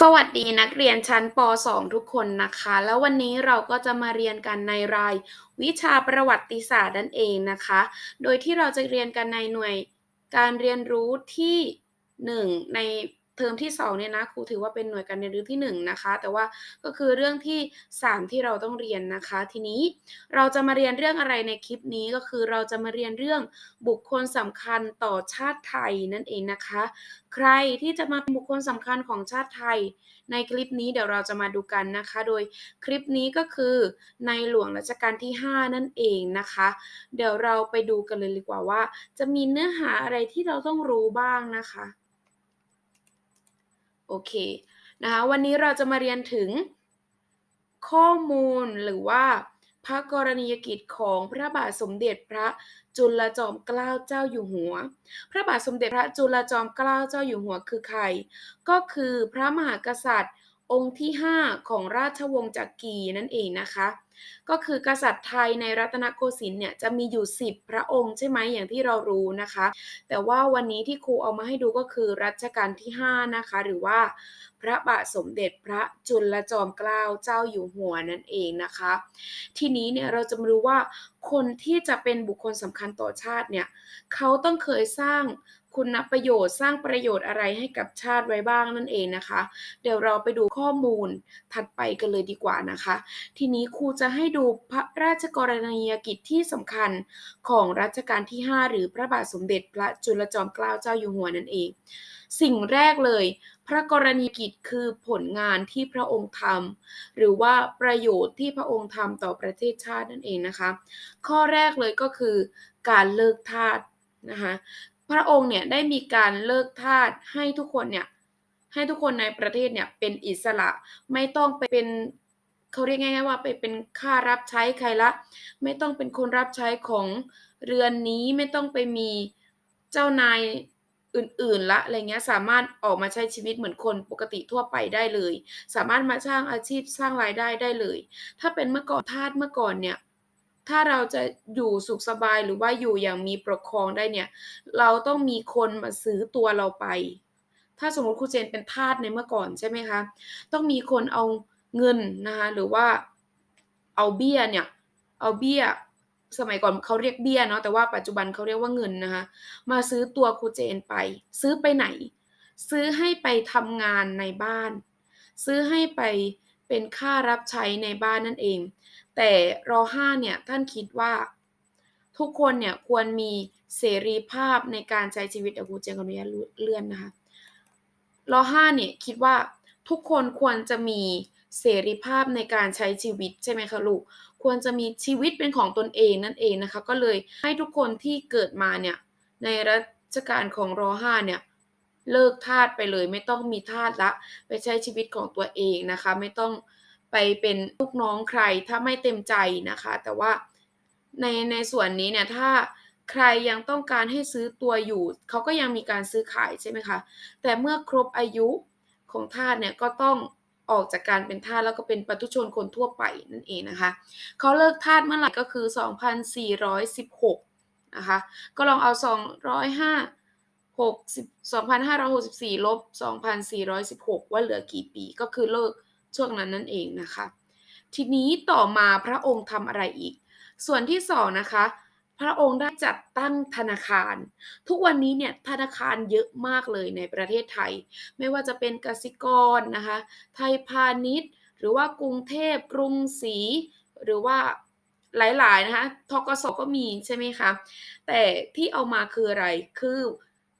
สวัสดีนักเรียนชั้นป .2 ทุกคนนะคะ แล้ววันนี้เราก็จะมาเรียนกันในรายวิชาประวัติศาสตร์นั่นเองนะคะ โดยที่เราจะเรียนกันในหน่วยการเรียนรู้ที่ 1 ใน เทอมที่2เนี่ยนะครูถือว่าเป็นหน่วยการเรียนรู้ที่ 1 นะคะ แต่ว่าก็คือเรื่องที่ 3 ที่เราต้องเรียนนะคะ ทีนี้เราจะมาเรียนเรื่องอะไรในคลิปนี้ก็คือเราจะมาเรียนเรื่องบุคคลสำคัญต่อชาติไทยนั่นเองนะคะ ใครที่จะมาเป็นบุคคลสำคัญของชาติไทย ในคลิปนี้เดี๋ยวเราจะมาดูกันนะคะ โดยคลิปนี้ก็คือในหลวงรัชกาลที่ 5 นั่นเองนะคะ เดี๋ยวเราไปดูกันเลยดีกว่าว่า จะมีเนื้อหาอะไรที่เราต้องรู้บ้างนะคะ โอเคนะคะวันนี้เราจะมาเรียนถึงข้อมูลหรือว่าพระกรณียกิจของพระบาทสมเด็จพระจุลจอมเกล้าเจ้าอยู่หัว พระบาทสมเด็จพระจุลจอมเกล้าเจ้าอยู่หัวคือใคร ก็คือพระมหากษัตริย์ องค์ที่ 5 ของราชวงศ์จักรีนั่นเองนะคะ ก็คือกษัตริย์ไทยในรัตนโกสินทร์เนี่ยจะมีอยู่ 10 พระองค์ใช่ไหมอย่างที่เรารู้นะคะ แต่ว่าวันนี้ที่ครูเอามาให้ดูก็คือรัชกาลที่ 5 นะคะ หรือว่าพระบาทสมเด็จพระจุลจอมเกล้าเจ้าอยู่หัวนั่นเองนะคะ ทีนี้เนี่ยเราจะมารู้ว่าคนที่จะเป็นบุคคลสำคัญต่อชาติเนี่ยเขาต้องเคยสร้าง คุณประโยชน์สร้างประโยชน์อะไรให้กับชาติไว้บ้างนั่นเองนะคะ เดี๋ยวเราไปดูข้อมูลถัดไปกันเลยดีกว่านะคะ ทีนี้ครูจะให้ดูพระราชกรณียกิจที่สำคัญของรัชกาลที่ 5 หรือพระบาทสมเด็จพระจุลจอมเกล้าเจ้าอยู่หัวนั่นเอง สิ่งแรกเลย พระกรณียกิจคือผลงานที่พระองค์ทำหรือว่าประโยชน์ที่พระองค์ทำต่อประเทศชาตินั่นเองนะคะ ข้อแรกเลยก็คือการเลิกทาส นะคะพระองค์เนี่ยได้มีการเลิกทาสให้ทุกคนเนี่ยให้ทุกคนในประเทศเนี่ยเป็นอิสระไม่ต้องไปเป็นเขาเรียกง่ายๆว่าไปเป็นค่ารับใช้ใครละ ไม่ต้องเป็นคนรับใช้ของเรือนนี้ไม่ต้องไปมีเจ้านายอื่นๆละอะไรเงี้ยสามารถออกมาใช้ชีวิตเหมือนคนปกติทั่วไปได้เลย สามารถมาสร้างอาชีพสร้างรายได้ได้เลย ถ้าเป็นเมื่อก่อนทาสเมื่อก่อนเนี่ย ถ้าเราจะอยู่สุขสบายหรือว่าอยู่อย่างมีปกครองได้เนี่ย เราต้องมีคนมาซื้อตัวเราไป ถ้าสมมติครูเจนเป็นทาสในเมื่อก่อนใช่ไหมคะ ต้องมีคนเอาเงินนะคะหรือว่าเอาเบี้ยเนี่ย เอาเบี้ยสมัยก่อนเขาเรียกเบี้ยเนาะแต่ว่าปัจจุบันเขาเรียกว่าเงินนะคะ มาซื้อตัวครูเจนไป ซื้อไปไหน ซื้อให้ไปทำงานในบ้าน ซื้อให้ไป เป็นค่ารับใช้ในบ้านนั่นเอง แต่ร5เนี่ยท่านคิดว่า ทุกคนเนี่ยควรมีเสรีภาพในการใช้ชีวิตอากูเจงกับเนียเลื่อนนะคะร5เนี่ยคิดว่าทุกคนควรจะมีเสรีภาพในการใช้ชีวิตใช่ไหมคะลูกควรจะมีชีวิตเป็นของตนเองนั่นเองนะคะ ก็เลยให้ทุกคนที่เกิดมาเนี่ยในรัชกาลของร5เนี่ย เลิกทาสไปเลย ไม่ต้องมีทาสละ ไปใช้ชีวิตของตัวเองนะคะ ไม่ต้องไปเป็นลูกน้องใครถ้าไม่เต็มใจนะคะ แต่ว่าในในส่วนนี้เนี่ยถ้าใครยังต้องการให้ซื้อตัวอยู่ เขาก็ยังมีการซื้อขายใช่ไหมคะ แต่เมื่อครบอายุของทาสเนี่ยก็ต้องออกจากการเป็นทาสแล้วก็เป็นปัตุชนคนทั่วไปนั่นเองนะคะเขาเลิกทาสเมื่อไหร่ก็คือ 2416นะคะก็ลองเอา 205 6,2564ลบ2416 ว่าเหลือกี่ปีก็คือเลิกช่วงนั้นนั่นเองนะคะ ทีนี้ต่อมาพระองค์ทำอะไรอีก ส่วนที่สองนะคะ พระองค์ได้จัดตั้งธนาคาร ทุกวันนี้เนี่ยธนาคารเยอะมากเลยในประเทศไทย ไม่ว่าจะเป็นกสิกรนะคะ ไทยพาณิชย์ หรือว่ากรุงเทพกรุงศรีหรือว่าหลายๆนะคะทกสก็มีใช่ไหมคะ แต่ที่เอามาคืออะไรคือ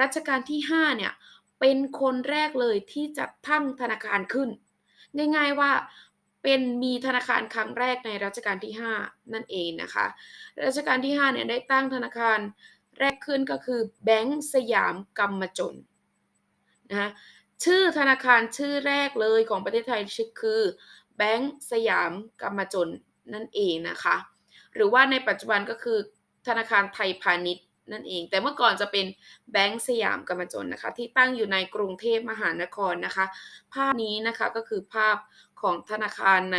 รัชกาลที่ 5 เนี่ย เป็นคนแรกเลยที่จัดตั้งธนาคารขึ้น ง่ายๆว่าเป็นมีธนาคารครั้งแรกในรัชกาลที่ 5 นั่นเองนะคะ รัชกาลที่ 5 เนี่ยได้ตั้งธนาคารแรกขึ้นก็คือแบงก์สยามกรรมจนนะคะชื่อธนาคารชื่อแรกเลยของประเทศไทยชื่อคือแบงก์สยามกรรมจนนั่นเองนะคะ หรือว่าในปัจจุบันก็คือธนาคารไทยพาณิชย์ นั่นเอง แต่เมื่อก่อนจะเป็นแบงก์สยามกรรมจนนะคะ ที่ตั้งอยู่ในกรุงเทพมหานครนะคะ ภาพนี้นะคะก็คือภาพของธนาคารใน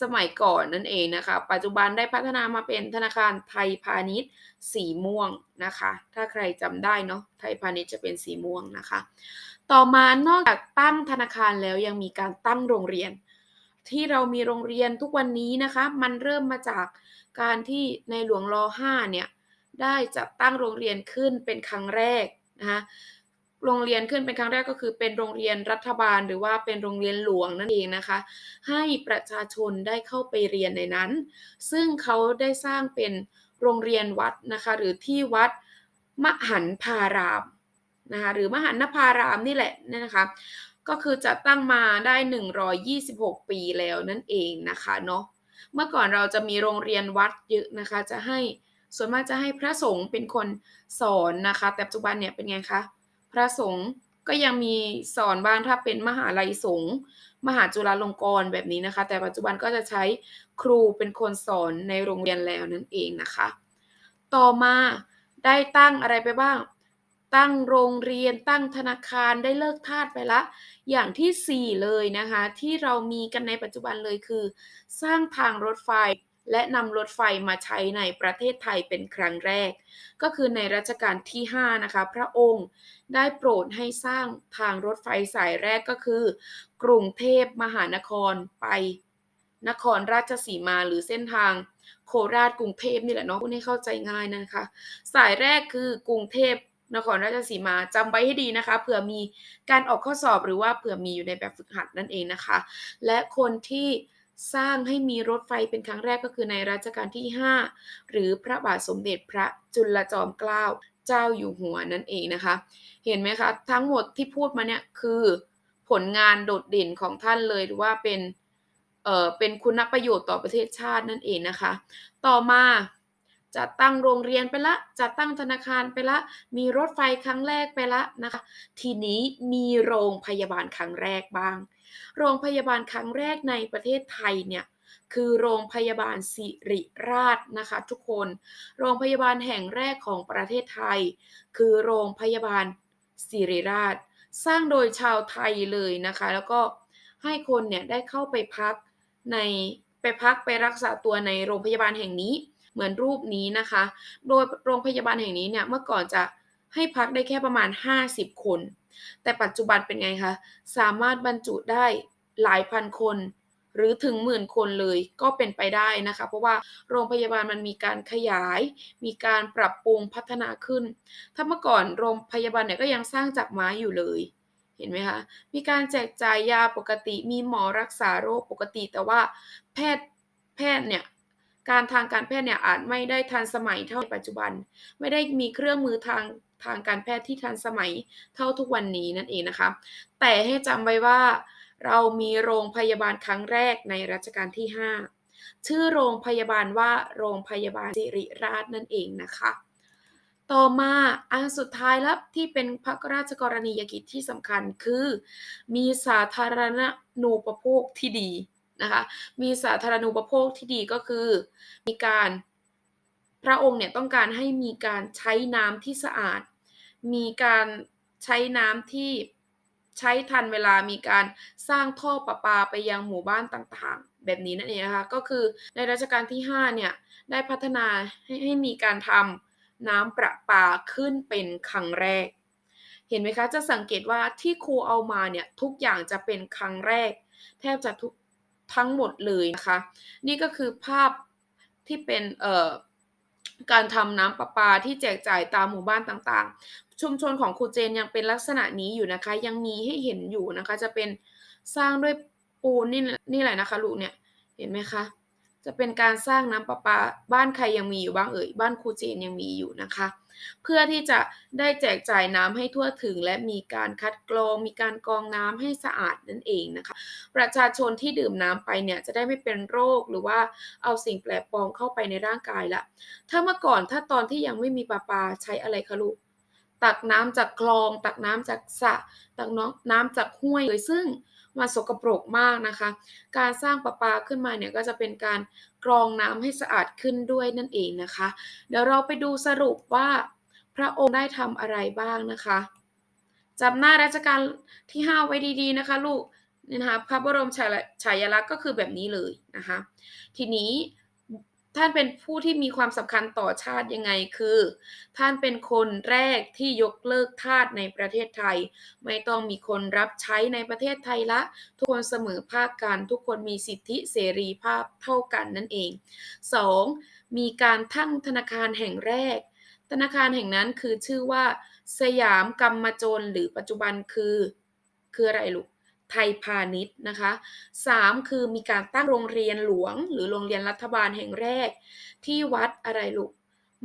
สมัยก่อนนั่นเองนะคะ ปัจจุบันได้พัฒนามาเป็นธนาคารไทยพาณิชย์สีม่วงนะคะ ถ้าใครจำได้เนาะไทยพาณิชย์จะเป็นสีม่วงนะคะ ต่อมานอกจากตั้งธนาคารแล้วยังมีการตั้งโรงเรียน ที่เรามีโรงเรียนทุกวันนี้นะคะ มันเริ่มมาจากการที่ในหลวงร5เนี่ย ได้จัดตั้งโรงเรียนขึ้นเป็นครั้งแรกนะคะโรงเรียนขึ้นเป็นครั้งแรกก็คือเป็นโรงเรียนรัฐบาลหรือว่าเป็นโรงเรียนหลวงนั่นเองนะคะ ให้ประชาชนได้เข้าไปเรียนในนั้น ซึ่งเขาได้สร้างเป็นโรงเรียนวัดนะคะหรือที่วัดมหันพารามนะคะหรือมหันนภารามนี่แหละนี่นะคะ ก็คือจะตั้งมาได้ 126 ปีแล้วนั่นเองนะคะเนาะเมื่อก่อนเราจะมีโรงเรียนวัดเยอะนะคะจะให้ ส่วนมากจะให้พระสงฆ์เป็นคนสอนนะคะ แต่ปัจจุบันเนี่ยเป็นไงคะ พระสงฆ์ก็ยังมีสอนบ้างถ้าเป็นมหาลัยสงฆ์มหาจุฬาลงกรณ์แบบนี้นะคะ แต่ปัจจุบันก็จะใช้ครูเป็นคนสอนในโรงเรียนแล้วนั่นเองนะคะ ต่อมาได้ตั้งอะไรไปบ้าง ตั้งโรงเรียนตั้งธนาคารได้เลิกทาสไปละ อย่างที่ 4 เลยนะคะ ที่เรามีกันในปัจจุบันเลยคือ สร้างทางรถไฟ และนำรถไฟมาใช้ในประเทศไทยเป็นครั้งแรก ก็คือในรัชกาลที่ 5 นะคะ พระองค์ได้โปรดให้สร้างทางรถไฟสายแรกก็คือ กรุงเทพมหานครไป นครราชสีมาหรือเส้นทางโคราชกรุงเทพนี่แหละเนาะพูดให้เข้าใจง่ายนะคะ สายแรกคือกรุงเทพนครราชสีมาจำไว้ให้ดีนะคะเผื่อมีการออกข้อสอบหรือว่าเผื่อมีอยู่ในแบบฝึกหัดนั่นเองนะคะ และคนที่ สร้างให้มีรถไฟเป็นครั้งแรกก็คือในรัชกาลที่ 5 หรือพระบาทสมเด็จพระจุลจอมเกล้าเจ้าอยู่หัวนั่นเองนะคะ เห็นไหมคะ ทั้งหมดที่พูดมาเนี่ยคือผลงานโดดเด่นของท่านเลยหรือว่าเป็นเอ่อเป็นคุณประโยชน์ต่อประเทศชาตินั่นเองนะคะ ต่อมา จะตั้งโรงเรียนไปละจะตั้งธนาคารไปละ มีรถไฟครั้งแรกไปละนะคะ ทีนี้มีโรงพยาบาลครั้งแรกบ้าง โรงพยาบาลครั้งแรกในประเทศไทยเนี่ยคือโรงพยาบาลสิริราชนะคะทุกคน โรงพยาบาลแห่งแรกของประเทศไทย คือโรงพยาบาลสิริราช สร้างโดยชาวไทยเลยนะคะ แล้วก็ให้คนเนี่ยได้เข้าไปพักในไปพักไปรักษาตัวในโรงพยาบาลแห่งนี้ เหมือนรูปนี้นะคะ โดยโรงพยาบาลแห่งนี้เนี่ยเมื่อก่อนจะให้พักได้แค่ประมาณ 50 คน แต่ปัจจุบันเป็นไงคะ สามารถบรรจุได้หลายพันคน หรือถึงหมื่นคนเลยก็เป็นไปได้นะคะ เพราะว่าโรงพยาบาลมันมีการขยาย มีการปรับปรุงพัฒนาขึ้น ถ้าเมื่อก่อนโรงพยาบาลเนี่ยก็ยังสร้างจากไม้อยู่เลยเห็นไหมคะ มีการแจกจ่ายยาปกติ มีหมอรักษาโรคปกติ แต่ว่าแพทย์แพทย์เนี่ย การทางการแพทย์เนี่ยอาจไม่ได้ทันสมัยเท่าปัจจุบัน ไม่ได้มีเครื่องมือทางทางการแพทย์ที่ทันสมัยเท่าทุกวันนี้นั่นเองนะคะ แต่ให้จำไว้ว่าเรามีโรงพยาบาลครั้งแรกในรัชกาลที่ 5 ชื่อโรงพยาบาลว่าโรงพยาบาลสิริราชนั่นเองนะคะ ต่อมาอันสุดท้ายแล้วที่เป็นพระราชกรณียกิจที่สำคัญคือ มีสาธารณนูปโภคที่ดี นะคะ มีสาธารณูปโภคที่ดีก็คือ มีการพระองค์เนี่ยต้องการให้มีการใช้น้ำที่สะอาด มีการใช้น้ำที่ใช้ทันเวลามีการสร้างท่อประปาไปยังหมู่บ้านต่างๆ แบบนี้นั่นเองนะคะก็คือในรัชกาลที่ 5 เนี่ย ได้พัฒนาให้ให้มีการทำน้ำประปาขึ้นเป็นครั้งแรก เห็นไหมคะ จะสังเกตว่าที่ครูเอามาเนี่ย ทุกอย่างจะเป็นครั้งแรก แทบจะทุก ทั้งหมดเลยนะคะ นี่ก็คือภาพที่เป็นเอ่อการทำน้ำประปาที่แจกจ่ายตามหมู่บ้านต่างๆ ชุมชนของครูเจนยังเป็นลักษณะนี้อยู่นะคะ ยังมีให้เห็นอยู่นะคะ จะเป็นสร้างด้วยปูนนี่นี่แหละนะคะลูกเนี่ยเห็นไหมคะจะเป็นการสร้างน้ำประปาบ้านใครยังมีอยู่บ้างเอ่ยบ้านครูเจนยังมีอยู่นะคะ เพื่อที่จะได้แจกจ่ายน้ำให้ทั่วถึง และมีการคัดกรอง มีการกรองน้ำให้สะอาดนั่นเองนะคะ ประชาชนที่ดื่มน้ำไปเนี่ยจะได้ไม่เป็นโรคหรือว่าเอาสิ่งแปลกปลอมเข้าไปในร่างกายละถ้าเมื่อก่อนถ้าตอนที่ยังไม่มีปลาปาใช้อะไรคะลูกตักน้ำจากคลอง ตักน้ำจากสระตักน้ำจากห้วยเลยซึ่ง มันสกปรกมากนะคะ การสร้างประปาขึ้นมาเนี่ยก็จะเป็นการกรองน้ำให้สะอาดขึ้นด้วยนั่นเองนะคะ เดี๋ยวเราไปดูสรุปว่าพระองค์ได้ทำอะไรบ้างนะคะจำหน้าราชการที่ 5 ไว้ดีๆนะคะ ลูกนี่นะคะพระบรมฉายาลักษณ์ก็คือแบบนี้เลยนะคะ ทีนี้ ท่านเป็นผู้ที่มีความสำคัญต่อชาติยังไงคือ ท่านเป็นคนแรกที่ยกเลิกทาสในประเทศไทย ไม่ต้องมีคนรับใช้ในประเทศไทยล้วทุกคนเสมอภาคกันทุกคนมีสิทธิเสรีภาพเท่ากันนั่นเอง 2. มีการตั้งธนาคารแห่งแรก ธนาคารแห่งนั้นคือชื่อว่า สยามกรรมจลหรือปัจจุบันคือ คืออะไรลูก ไทยพาณิชย์นะคะ 3. คือมีการตั้งโรงเรียนหลวง หรือโรงเรียนรัฐบาลแห่งแรก ที่วัดอะไรลูก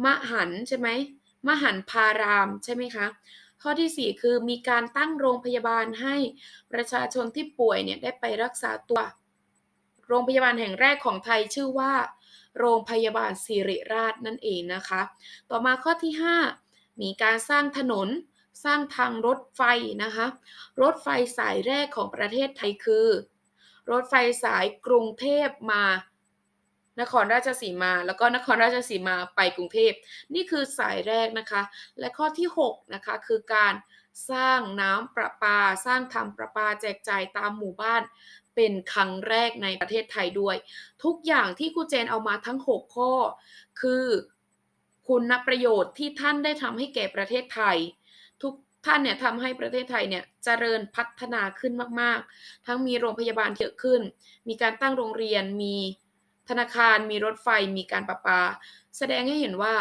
มหันใช่ไหมมหันพารามใช่ไหมคะข้อที่ 4 คือมีการตั้งโรงพยาบาลให้ประชาชนที่ป่วยเนี่ยได้ไปรักษาตัว โรงพยาบาลแห่งแรกของไทยชื่อว่า โรงพยาบาลศิริราชนั่นเองนะคะ ต่อมาข้อที่ 5 มีการสร้างถนน สร้างทางรถไฟนะคะ รถไฟสายแรกของประเทศไทยคือ รถไฟสายกรุงเทพมานครราชสีมา แล้วก็นครราชสีมาไปกรุงเทพ นี่คือสายแรกนะคะ และข้อที่6นะคะคือการสร้างน้ำประปา สร้างทำประปาแจกจ่ายตามหมู่บ้าน เป็นครั้งแรกในประเทศไทยด้วย ทุกอย่างที่ครูเจนเอามาทั้ง 6 ข้อ คือคุณประโยชน์ที่ท่านได้ทำให้แก่ประเทศไทย ทุกท่านเนี่ยทำให้ประเทศไทยเนี่ยเจริญพัฒนาขึ้นมาก ๆ ทั้งมีโรงพยาบาลเยอะขึ้น มีการตั้งโรงเรียน มีธนาคาร มีรถไฟ มีการประปา แสดงให้เห็นว่า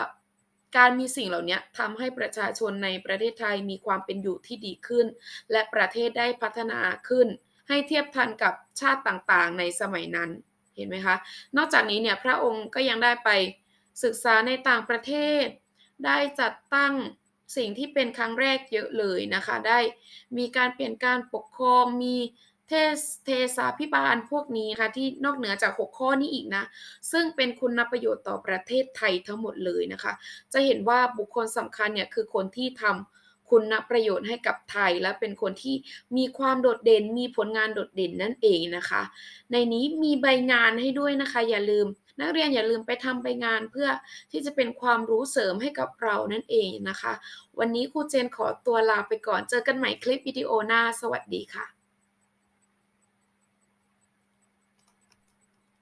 การมีสิ่งเหล่านี้ทำให้ประชาชนในประเทศไทยมีความเป็นอยู่ที่ดีขึ้น และประเทศได้พัฒนาขึ้น ให้เทียบทันกับชาติต่างๆ ในสมัยนั้น เห็นไหมคะ นอกจากนี้เนี่ยพระองค์ก็ยังได้ไปศึกษาในต่างประเทศ ได้จัดตั้ง สิ่งที่เป็นครั้งแรกเยอะเลยนะคะ ได้มีการเปลี่ยนการปกครอง มีเทศเทศาภิบาลพวกนี้ค่ะที่นอกเหนือจาก 6 ข้อนี้อีกนะ ซึ่งเป็นคุณประโยชน์ต่อประเทศไทยทั้งหมดเลยนะคะ จะเห็นว่าบุคคลสำคัญเนี่ยคือคนที่ทำคุณประโยชน์ให้กับไทยและเป็นคนที่มีความโดดเด่นมีผลงานโดดเด่นนั่นเองนะคะ ในนี้มีใบงานให้ด้วยนะคะ อย่าลืม นักเรียนอย่าลืมไปทำใบงานเพื่อที่จะเป็นความรู้เสริมให้กับเรานั่นเองนะคะ วันนี้ครูเจนขอตัวลาไปก่อนเจอกันใหม่คลิปวิดีโอหน้า สวัสดีค่ะ